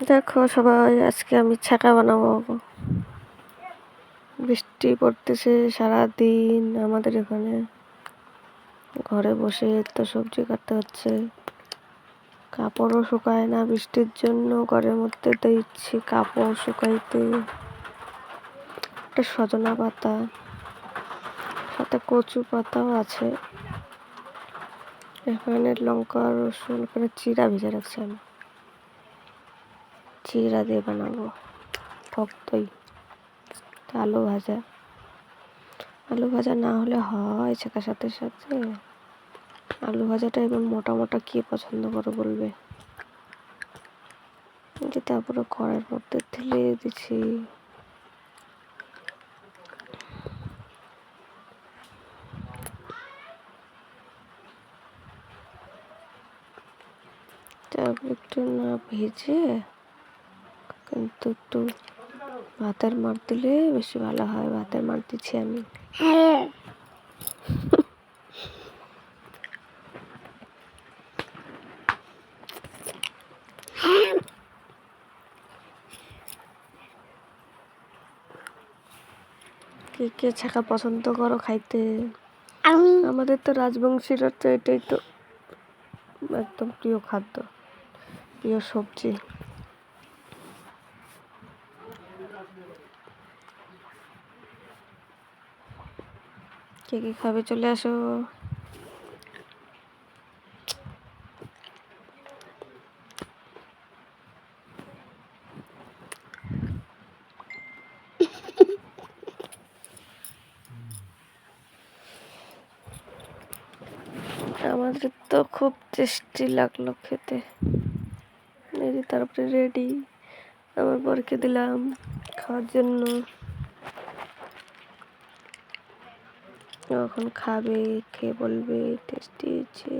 দেখো সবাই, আজকে আমি ছাকা বানাবো। বৃষ্টি পড়তেছে সারাদিন আমাদের এখানে। ঘরে বসে তো সবজি কাটতে হচ্ছে। কাপড়ও শুকায় না বৃষ্টির জন্য, ঘরের মধ্যে দিচ্ছি কাপড় শুকাইতে। একটা সজনা পাতা, সাথে কচু পাতাও আছে। এখানে লঙ্কা, রসুন, এখানে চিরা ভেজে রাখছি আমি। চিরা দিয়ে বানাবো। টক দই, আলু ভাজা। আলু ভাজা না হলে হয় ছেঁকার সাথে সাথে। আলু ভাজাটা এবার মোটা মোটা কে পছন্দ করে বলবে? যে তারপরে কড়াইয়ের মধ্যে ঢেলে দিচ্ছি। একটু না ভেজে কিন্তু একটু ভাতের মার দিলে বেশি ভালো হয় ভাতের মার দিচ্ছি আমি। হ্যাঁ। কে কে ছাকা পছন্দ করো খাইতে? আমাদের তো রাজবংশীরা তো এটাই তো একদম প্রিয় খাদ্য প্রিয় সবজি। কে কে খাবে চলে আসো। আমাদের তো খুব টেস্টি লাগল খেতে। তারপরে রেডি আমার বরকে দিলাম খাওয়ার জন্য। ও এখন খাবে খেয়ে বলবে টেস্টি হয়েছে